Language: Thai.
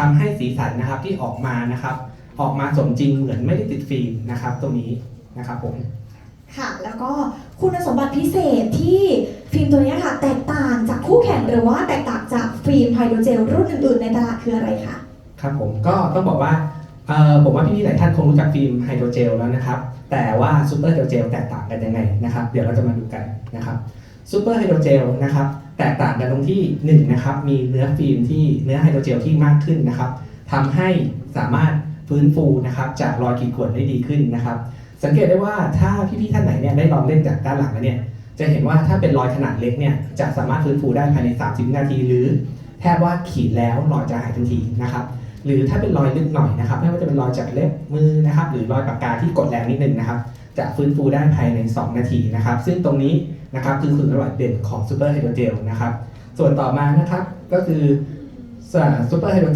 ทำให้สีสันนะครับที่ออกมานะครับ ออกมาสมจริงเหมือนไม่ได้ติดฟิล์มนะครับตรงนี้นะครับผมค่ะ แล้วก็คุณสมบัติพิเศษที่ฟิล์มตัวนี้ค่ะ แตกต่างจากคู่แข่งหรือว่าแตกต่างจากฟิล์มไฮโดรเจลรุ่นอื่นๆในตลาดคืออะไรคะครับผมก็ต้องบอกว่าเอ่อผมว่าพี่ๆหลายท่านคงรู้จักฟิล์มไฮโดรเจลแล้วนะครับ แต่ว่าซูเปอร์ไฮโดรเจลแตกต่างกันยังไงนะครับ เดี๋ยวเราจะมาดูกันนะครับซูเปอร์ไฮโดรเจลนะครับ แตกต่างกันตรงที่หนึ่งนะครับมีเนื้อฟิล์มที่เนื้อไฮโดรเจลที่มากขึ้นนะครับทำให้สามารถฟื้นฟูนะครับจากรอยขีดข่วนได้ดีขึ้นนะครับ สังเกตได้ว่าถ้าพี่ๆท่านไหนเนี่ยได้ลองเล่นจากด้านหลังแล้วเนี่ยจะเห็นว่าถ้าเป็นรอยขนาดเล็กเนี่ยจะสามารถฟื้นฟูได้ภายใน 30วินาที หรือแทบว่าขีดแล้วรอยจะหายทันทีนะครับหรือถ้าเป็นรอยลึกหน่อยนะครับไม่ว่าจะเป็นรอยจากเล็บมือนะครับหรือรอยปากกาที่กดแรงนิดนึงนะครับ จะฟื้นฟูได้ภายใน 2 นาทีนะครับ ซึ่งตรงนี้นะครับคือคุณสมบัติเด่นของซูเปอร์ไฮโดรเจลนะครับ ส่วนต่อมานะครับก็คือซูเปอร์ไฮโดรเจล